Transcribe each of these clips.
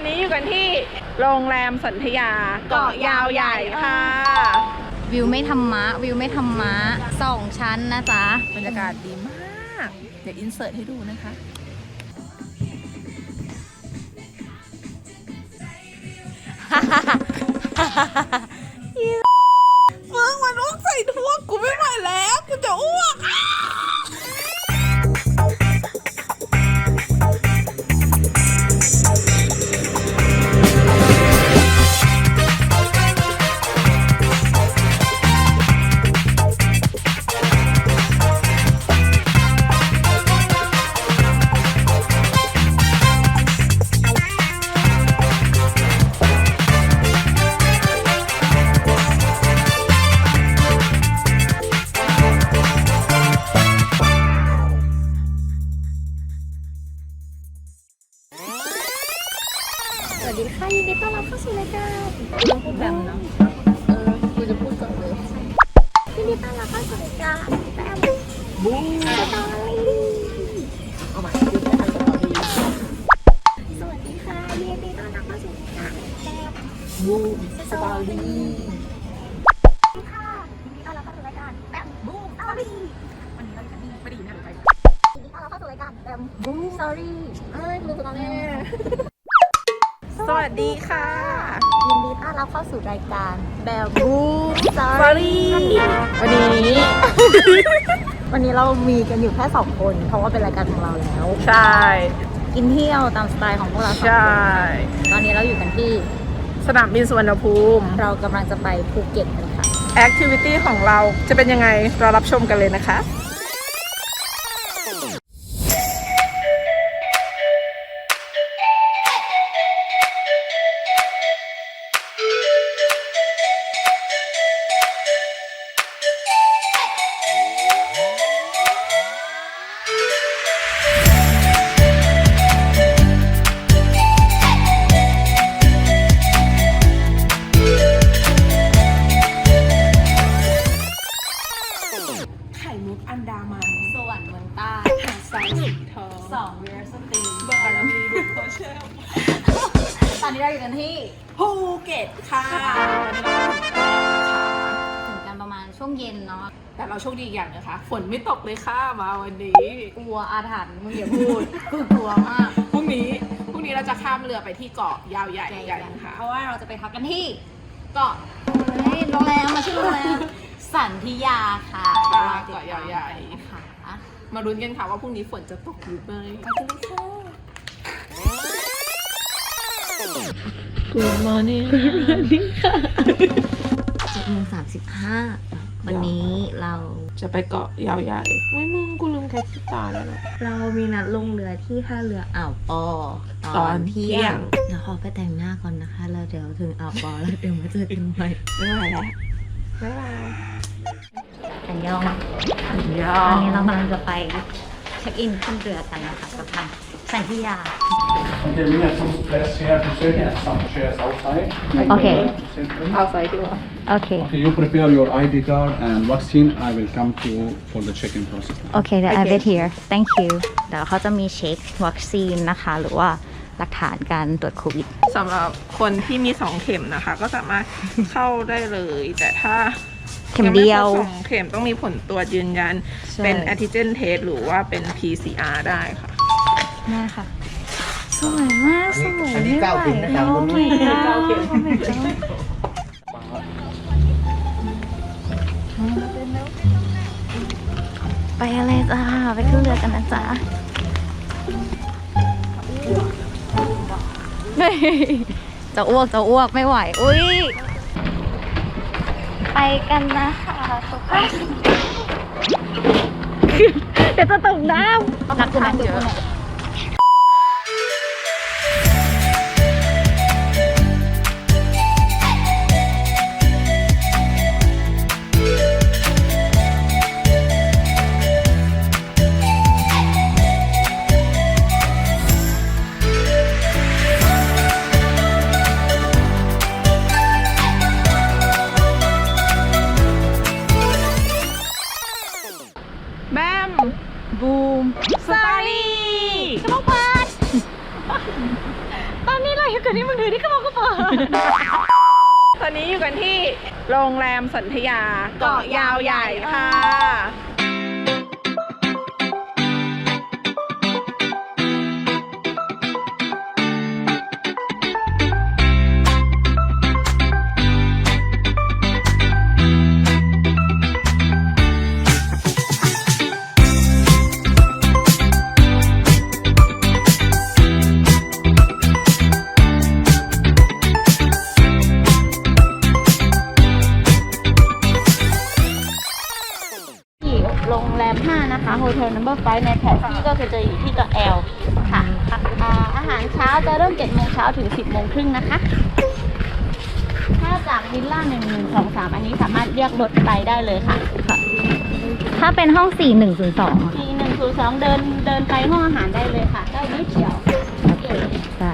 อนนี้อยู่กันที่โรงแรมสันธยาเกาะยาวใหญ่ค่ะ วิวไม่ธรรมะ วิวไม่ธรรมะสองชั้นนะจ๊ะ บรรยากาศดีมาก เดี๋ยวอินเสิร์ตให้ดูนะคะ มึงมันอ้วกใส่ทั่วกูไม่ไหวแล้ว กูจะอ้วก มบูมสตอรี่เอ้ยบูมสตอรี่สวัสดีค่ะ ยินดีต้อนรับเข้าสู่รายการแบลบูมสตอสอรี่รี่วันนี้ วันนี้เรามีกันอยู่แค่สองคน เพราะว่าเป็นรายการของเราแล้ว ใช่ กินเที่ยวตามสไตล์ของพวกเราสองใช่คนตอนนี้เราอยู่กันที่ สนามบินสุวรรณภูมิ เรากำลังจะไปภูเก็ตกันค่ะ แอคทิวิตี้ของเราจะเป็นยังไงเรารับชมกันเลยนะคะ นนี้กลัวอาถรรพ์มึงอย่าพูดกูกลัวมาก พรุ่งนี้พรุ่งนี้เราจะข้ามเรือไปที่เกาะยาวใหญ่กันค่ะเพราะว่าเราจะไปพักกันที่เกาะเฮ้ยโรงแรมมาชื่อโรงแรมสันธิยาค่ะค่ะรอติดตมเกาะยาวใหญ่นะคะมาลุ้นกันค่ะว่าพรุ่งนี้ฝนจะตกหรือไม่ไปกันเลยค่ะ Good morning เจ็ด โมงสามสิบห้าวันนี้เราจะไปเกาะยาวใหญ่ไม่มึงกูลืมแคชิตาแล้วนะ เรามีนัดลงเรือที่ท่าเรืออ่าวปอ ตอนเที่ยงเดี๋ยวขอไปแต่งหน้าก่อนนะคะ แล้วเดี๋ยวถึงอ่าวปอแล้วเดี๋ยวมาเจอกันใหม่ไม่ไหวแล้วบ๊ายบายอันยองยตอนนี้เรากำลังจะไปเช็คอินขึ้นเรือกันนะคะกับทาง สันธิยา Okay, we have some place here to sit and some chairs outside. Okay. Sit in. เอาไซดีกว่าโอเค Okay, you prepare your ID card and vaccine. I will come to you for the check-in process. โอเคเดี๋ยว I wait here thank you เดี๋ยวเขาจะมีเช็ควัคซีนนะคะ หรือว่าหลักฐานการตรวจโควิด สำหรับคนที่มีสองเข็มนะคะ ก็สามารถเข้าได้เลย แต่ถ้าเข็มเดียว งไม่ครบสองเข็มต้องมีผลตรวจยืนยัน ใช่ เป็น antigen test หรือว่าเป็น PCR ได้ค่ะ นี่ค่ะ สวยมากสวยอันนี้ไม่เก้าไหวเข็มนะครับโอ้คุณ my นุ้ย god เก้าเข็มโอ้ my god ไปอะไรจ้าไปขึ้นเรือกันนะจ๊ะเฮ้ยจะอ้วกจะอ้วกไม่ไหว อุ้ยไปกันนะคะทุกคน เดี๋ยวจะตกน้ำนักนักเยอะ นธยาเกาะยาวใหญ่ค่ะ ถึง 10โมงครึ่งนะคะ ถ้าจากวิลล่า1 1 2 3 อันนี้สามารถเรียกรถไปได้เลยค่ะถ้าเป็นห้อง 4102ทีหนึ่งศูนย์สองเดินเดินไปห้องอาหารได้เลยค่ะได้นิดเดียวโอเคได้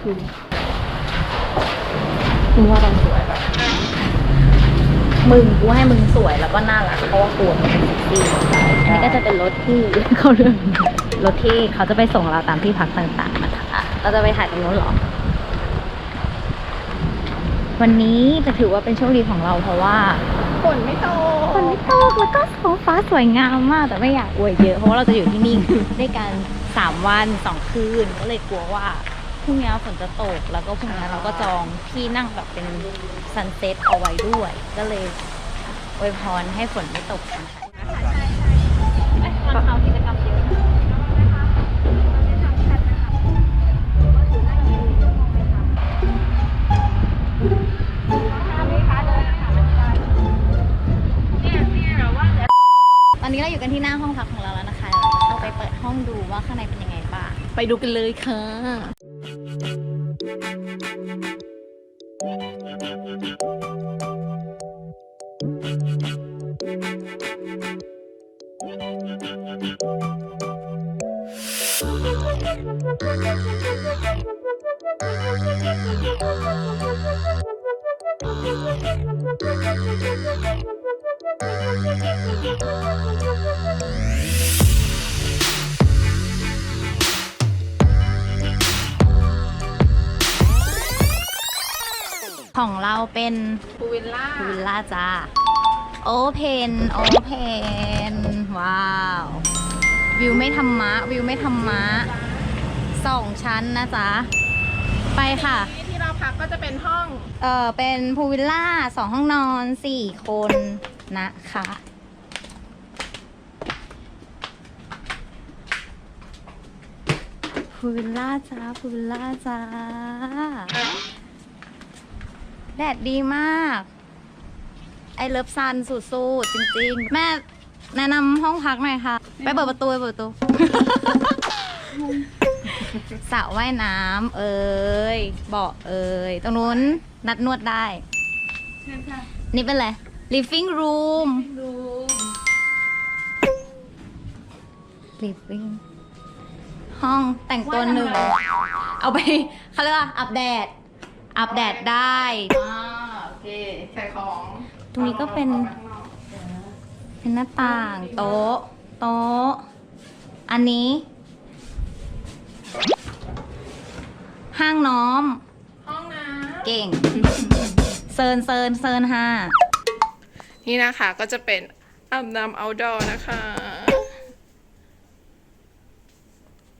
คุณว่าเราสวยแบบมึงกูให้มึงสวยแล้วก็น่ารักเพราะว่ากลัวมึงเป็นเซ็กซี่อันนี้ก็จะเป็นรถที่เขาเรื่อง รถที่เขาจะไปส่งเราตามที่พักต่างๆนะคะเราจะไปถ่ายตรงนู้นเหรอ วันนี้จะถือว่าเป็นโชคดีของเราเพราะว่าฝนไม่ตกฝนไม่ตกแล้วก็ท้องฟ้าสวยงามมาก แต่ไม่อยากอวยเยอะเพราะว่าเราจะอยู่ที่นี่ด้วยกันสามวันสองคืนก็เลยกลัวว่าพรุ่งนี้ฝนจะตกแล้วก็พรุ่งนี้เราก็จองที่นั่งแบบเป็นซันเซ็ตเอาไว้ด้วย ก็เลยอวยพรให้ฝนไม่ตกนะคะ ที่หน้าห้องพักของเราแล้วนะคะเราจะเข้าไปเปิดห้องดูว่าข้างในเป็นยังไงบ้าง ไปดูกันเลยค่ะ ของเราเป็นพูวิลล่าพูวิลล่าจ้าโอเพนโอเพนว้าว วิวไม่ธรรมะ วิวไม่ธรรมะสองชั้นนะจ๊ะ ไปค่ะ ที่ที่เราพักก็จะเป็นห้อง เออเป็นพูลวิลล่าสองห้องนอนสี่คนนะคะพูลวิลล่าจ้าพูลวิลล่าจ้า แดดดีมาก ไอเลิฟซันสุดๆจริงๆ แม่แนะนำห้องพักหน่อยค่ะ ไปเปิดประตูไปเปิดประตูสระว่ายน้ำเอ่ยเบาะเอ่ยตรงนู้นนัดนวดได้นี่เป็นอะไร living room living ห้องแต่งตัวหนึ่ง เอาไปเขาเรียกว่าอาบแดด อาบแดดได้ อ่าโอเค ใส่ของตรงนี้ก็เป็นเป็นหน้าต่างโต๊ะ โต๊ะ อันนี้ ห้างน้อม ห้องน้เก่ง เซิร์นเซิร์นเซิร์นห้าำนี่นะคะก็จะเป็นอาบน้ำ outdoor นะคะ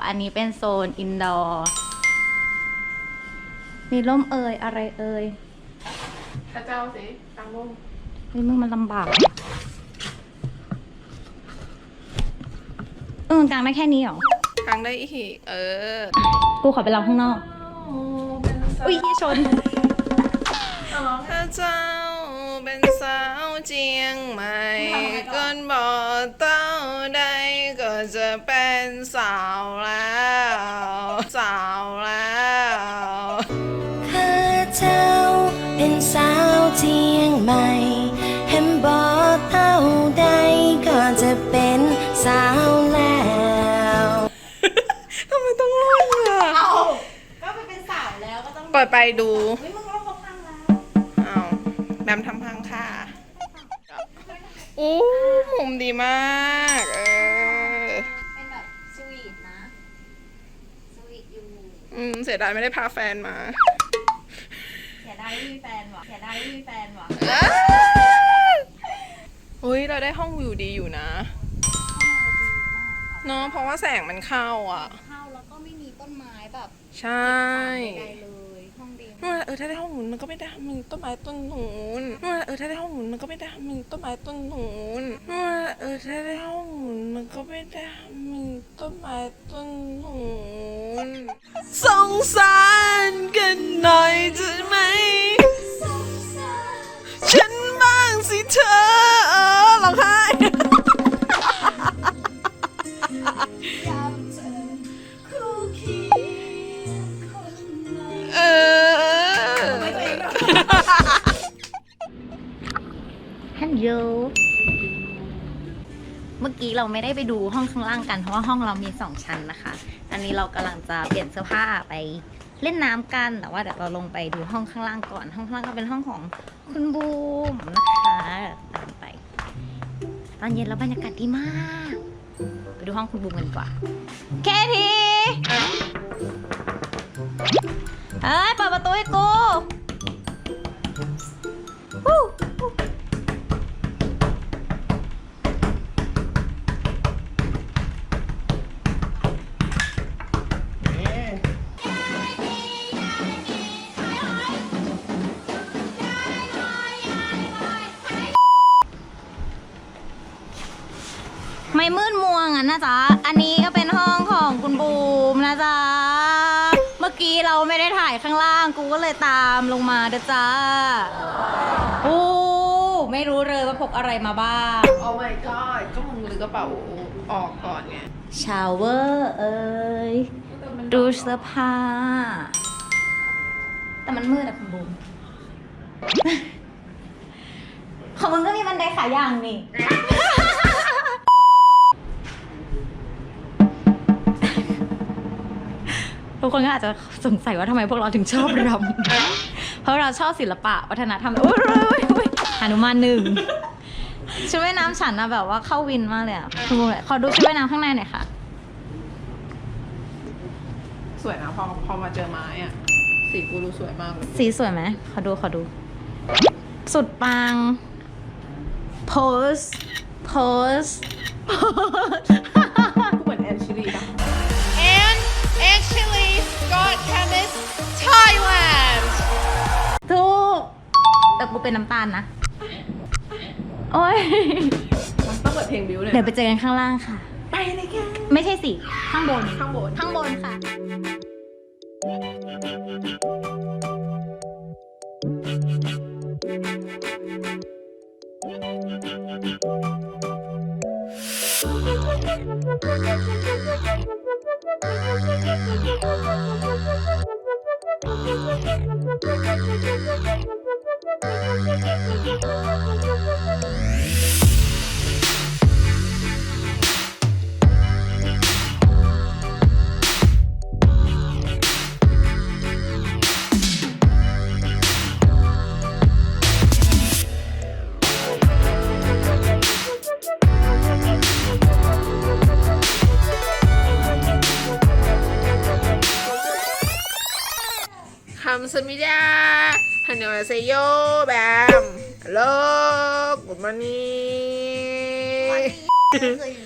อันนี้เป็นโซนอินดอร์ มีร่มเอ่ยอะไรเอ่ยพระเจ้าสิตังลงเฮ้ยมึงมันลำบากเออมันกลางได้แค่นี้เหรอทางได้อีก เออ กูขอไปรอข้างนอกอุ้ยชนพระเจ้าเป็นสาวเจียงใหม่ก้นบ่อเต้าใดก็จะเป็นสาวแล้ สาวแล้วทำไมต้องร้องอะก็ไปเป็นสาวแล้วก็ต้องเปิดไปดูเฮ้ยมึงร้องเขาพังแล้วอ้าวแบมทำพังค่ะอู้มุมดีมาก เออ เป็นแบบสวีทนะออืมเสียดายไม่ได้พาแฟนมาเสียดายไม่มีแฟนว่ะเสียดายไม่มีแฟนว่ะอุ้ยเราได้ห้องวิวดีอยู่นะ เนาะเพราะว่าแสงมันเข้าอะ เข้าแล้วก็ไม่มีต้นไม้แบบใช่ใดๆเลยห้องดีเออถ้าได้ห้องหมุนมันก็ไม่ได้มันต้นไม้ต้นนู้นเออถ้าได้ห้องหมุนมันก็ไม่ได้มันต้นไม้ต้นนู้นเออถ้าได้ห้องหมุนมันก็ไม่ได้มันต้นไม้ต้นนู้นสงสารกันหน่อยจะไหม ฉันบ้างสิเธอเออ กี้เราไม่ได้ไปดูห้องข้างล่างกันเพราะว่าห้องเรามีสองชั้นนะคะ อันนี้เรากำลังจะเปลี่ยนเสื้อผ้าไปเล่นน้ำกัน แต่ว่าเดี๋ยวเราลงไปดูห้องข้างล่างก่อน ห้องข้างล่างก็เป็นห้องของคุณบูมนะคะตามไป ตอนเย็นแล้วบรรยากาศดีมาก ไปดูห้องคุณบูมกันดีกว่า เคทีเอ้ยเปิดประตูให้กู เลยตามลงมาเด้อจ้า โอ้ ไม่รู้เลยว่าพกอะไรมาบ้าง โอ้ my god ก็มึงลือกระเป๋าออกก่อนไงชาวเวอร์เอ้ยดูเสื้อผ้า แต่มันมืดอะคุณบูมของมึงก็มีบันไดขายางนี่ ทุกคนก็อาจจะสงสัยว่าทำไมพวกเราถึงชอบรำ เพราะเราชอบศิลปะวัฒนธรรมอุ้ยอุ้ยอุ้ยหนุมานหนึ่งชุดว่ายน้ำฉันนะแบบว่าเข้าวินมากเลยอะคุณบูมขอดูชุดว่ายน้ำข้างในหน่อยค่ะ สวยนะพอพอมาเจอไม้อะ สีกูรู้สวยมากเลยสีสวยไหมขอดูขอดู สุดปัง โพส โพสเหมือนแอนชิลีป่ะ and actually Scott Chemist Thailand. ถูกแต่กูเป็นน้ำตาลนะ โอ้ย ต้องเปิดเพลงบิวเลย เดี๋ยวไปเจอกันข้างล่างค่ะ ไปเลยค่ะ ไม่ใช่สิ ข้างบน ข้างบน ข้างบนค่ะคำส มิดาฮันโนเซโยแบมฮัลโหลกุดมานี่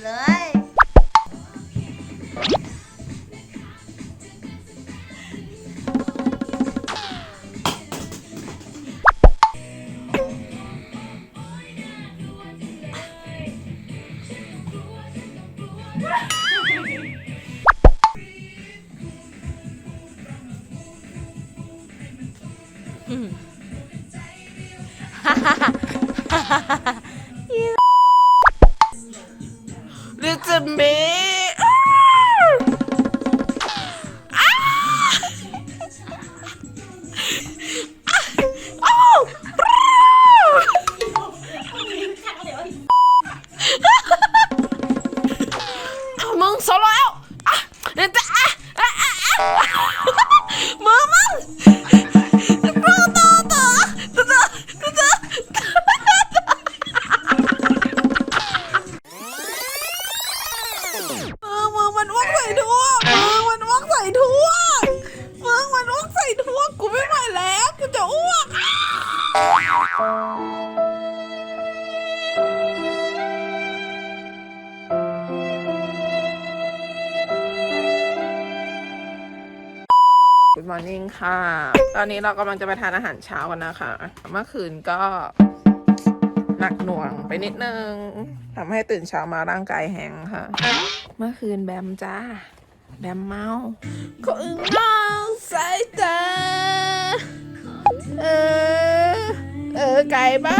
มึ นี้เรากำลังจะไปทานอาหารเช้ากันนะคะ เมื่อคืนก็หนักหน่วงไปนิดนึงทำให้ตื่นเช้ามาร่างกายแห้งค่ะ เมื่อคืนแบมจ้า แบมเมาก็อึ้งมองสายตา เออ เออ ไก่ปะ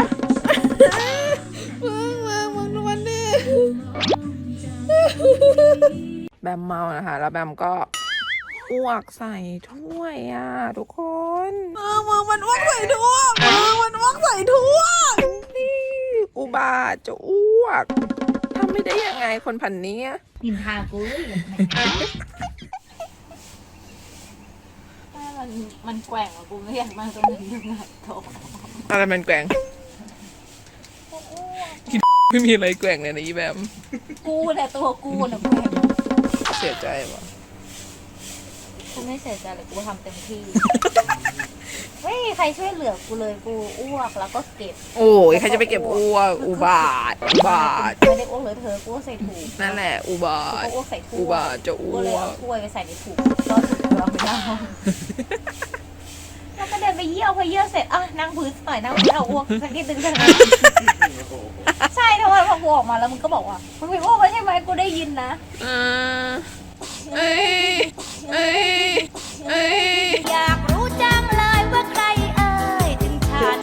มึงมึงมึงดูมันดิแบมเมานะคะ แล้วแบมก็ อ้วกใส่ถ้วยอะทุกคนมือมือมันอ้วกใส่ถ้วยมือมันอ้วกใส่ถ้วยนี่อุบาทจะอ้วกทำไม่ได้ยังไงคนพันนี้นินทากูเลยมันมันแกว่งอะกูไม่อยากนั่งตรงนั้นยังไงโถอะไรมันแกว่งคิดไม่มีอะไรแกว่งเลยนะอีแบมกูเนี่ยตัวกูเนี่ยแกว่งเสียใจว่ะกู ไม่เสียใจเลยกูทำเต็มที่ ไม่มีใครช่วยเหลือกูเลยกูอ้วกแล้วก็เก็บโอ้ยใครจะไปเก็บอ้วกอุบาทอุบาทไม่ได้อ้วกเลยเธอกูอ้วกใส่ถุงนั่นแหละ อุบากูท ก็อ้วกใส่ถ้วยอุบาทจะอ้กูเลยวเอากถ้วยไปใส่ในถุงก็ถุงเราไปหน้าห้องแล้วก็เดินไปเยี่ยวพอเยี่ยวเสร็จอะนั่งพื้นหน่อยนั่งพื้นเอาอ้วกสักนิดนึงสักนิดนึงใช่ทุกวันพอกูออกมาแล้วมึงก็บอกว่ามึงไปอ้วกมาใช่ไหมกูได้ยินนะ เออเอ้ย เอ้ยเอ้ย อยากรู้จังเลยว่าใครเอ่ยถึงฉัน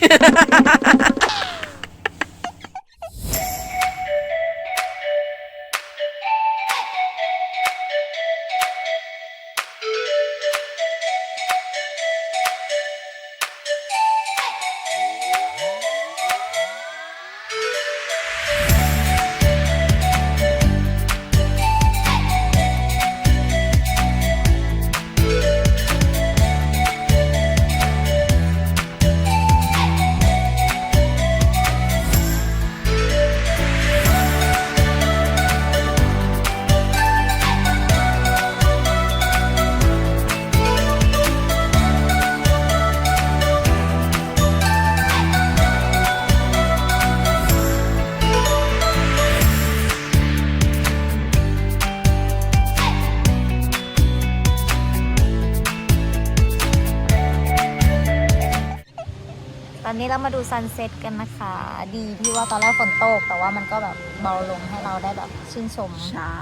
ซันเซ็ตกันนะคะ ดีที่ว่าตอนแรกฝนตก แต่ว่ามันก็แบบเบาลงให้เราได้แบบชื่นชมใช่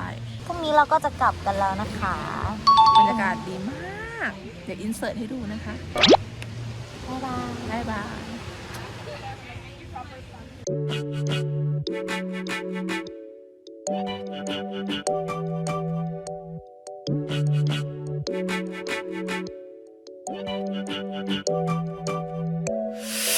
พรุ่งนี้เราก็จะกลับกันแล้วนะคะบรรยากาศดีมาก เดี๋ยวอินเสิร์ตให้ดูนะคะบ๊ายบายบ๊ายบาย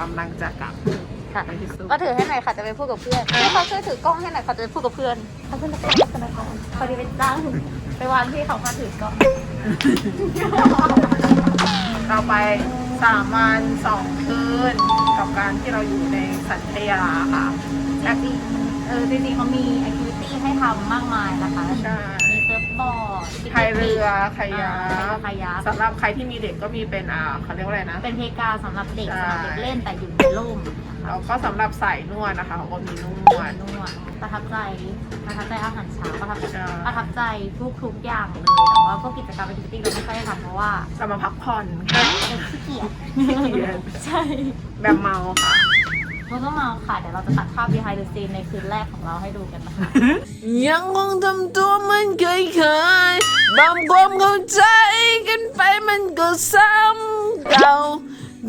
กำลังจะกลับค่ะไปที่ซูก็ถือให้หน่อยค่ะจะไปพูดกับเพื่อนให้เขาช่วยถือกล้องให้หน่อยค่ะจะไปพูดกับเพื่อนเขาเพื่อนจะไปธนาคารพอดีไปจ้างไปวานที่เขามาถือกล้องเราไปสามวันสองคืนกับการที่เราอยู่ในสันทยาค่ะจริงๆเออจริงๆเขามีแอคทิวิตี้ให้ทำมากมายนะคะ ใช่ มีเซิร์ฟบอร์ดพายเรือคาอ่ายาคายักสำหรับใครที่มีเด็กก็มีเป็นอ่าเขาเรียกว่าอะไรนะ เป็นเพกาสำหรับเด็กใช่สำหรับเด็กเล่นแต่อยู่ในร่มนะคะแล้วก็สำหรับสายนวดนะคะเขาก็มีนวดนวดประทับใจประทับใจอาหารเช้าประทับใช่ประทับใจทุกทุกๆอย่างเลยแต่ว่าพวกกิจกรรมแอคทิวิตี้เราไม่ค่อยได้ทำเพราะว่าเรามาพักผ่อนค่ะเป็นขี้เกียจขี้เกียจใช่แบบเมาค่ะ มันก็เมาค่ะ เดี๋ยวเราจะตัดภาพ behind the scene ในคืนแรกของเราให้ดูกันนะคะยังคงทำตัวเหมันเคยเคยบางความเข้าใจกันไปมันก็ซ้ำเก่า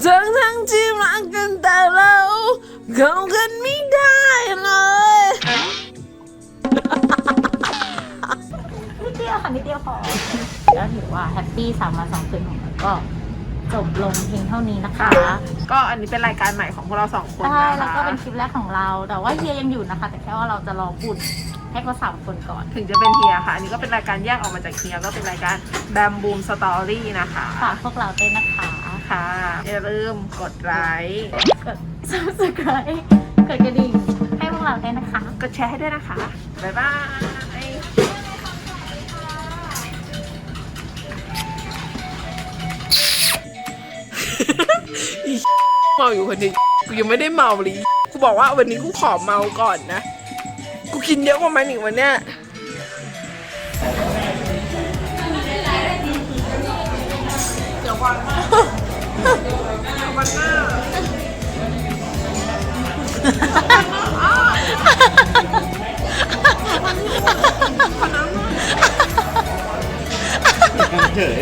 ทั้งทั้งๆที่รักกันแต่เราเข้ากันไม่ได้เลย นิดเดียวค่ะนิดเดียวพอก็ถือว่าแฮปปี้สามวันสองคืนของเราก็ จบลงเพียงเท่านี้นะคะค่ะก็อันนี้เป็นรายการใหม่ของพวกเราสองคนใช่นะคะแล้วก็เป็นคลิปแรกของเรา แต่ว่าเฮียยังอยู่นะคะ แต่แค่ว่าเราจะรอปุ่นให้เขาสามคนก่อน ถึงจะเป็นเฮียค่ะ อันนี้ก็เป็นรายการแยกออกมาจากเฮียก็เป็นรายการแบมบูมสตอรี่นะคะฝากพวกเราด้วยนะคะ ค่ะอย่าลืมกดไลค์กด subscribe กดกระดิ่งให้พวกเราด้วยนะคะ กดแชร์ให้ด้วยนะคะ บ๊ายบาย เมาอยู่คนเดียวกูยังไม่ได้เมาเลยกูบอกว่าวันนี้กูขอเมาก่อนนะ กูกินเยอะกว่ามันอีกวันเนี้ยเดี๋ยววันเดี๋ยววันหน้าเฉย